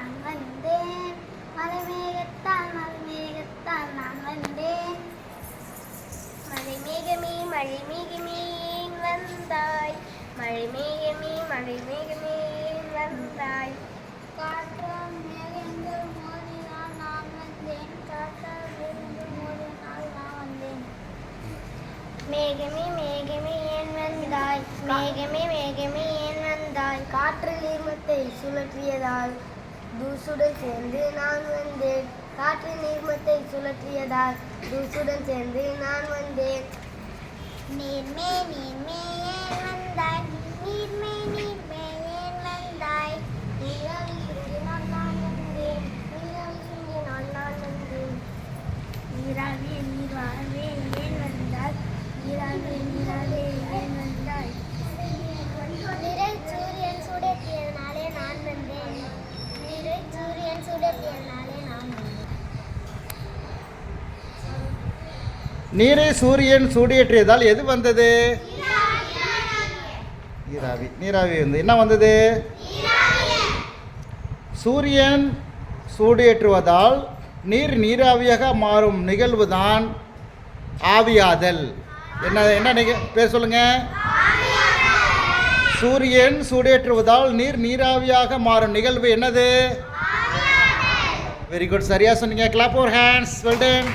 நான் வந்தேன் மலைமேகத்தால் மலைமேகத்தால் நான் வந்தேன் மழைமேகமே மழைமேகமே ஏன் வந்தாய். மழைமேகமே மழைமேகமே ஏன் வந்தாய். காற்றால் மேகங்கள் மோதினால் நான் வந்தேன். காற்றால் மேகங்கள் மோதினால் நான் வந்தேன். மேகமே மேகமே ஏன் வந்தாய்? மேகமே மேகமே ஏன் வந்தாய்? காற்றில் ஈர்மத்தை சுழற்றியதால் தூசுடன் சேர்ந்து நான் வந்தேன். காற்று நீர்மத்தை சுழற்றியதால் தூசுடன் சேர்ந்து நான் வந்தேன். நீர்மே நீ ஏன் வந்தாய் நீர்மே நீர்மே ஏன் வந்தாய் நீராவி சுண்டினால் நான் வந்தேன் நீராவி சுண்டினால் நான் வந்தேன் நீராவே நீராவே ஏன் வந்தாய் நீராவே நீராவே ஏன் வந்தாய் நிறை சூரியன் சூடேற்றியதனாலே நான் வந்தேன் நிறை சூரியன் சூடேற்றியதனாலே நான் வந்தேன் நீரை சூரியன் சூடியேற்றியதால் எது வந்தது? நீராவி. நீராவி வந்து என்ன வந்தது? சூரியன் சூடியேற்றுவதால் நீர் நீராவியாக மாறும் நிகழ்வு தான் ஆவியாதல். என்ன என்ன நிக பேர் சொல்லுங்க. சூரியன் சூடேற்றுவதால் நீர் நீராவியாக மாறும் நிகழ்வு என்னது? வெரி குட் சரியா சொன்னீங்க. Clap over hands well done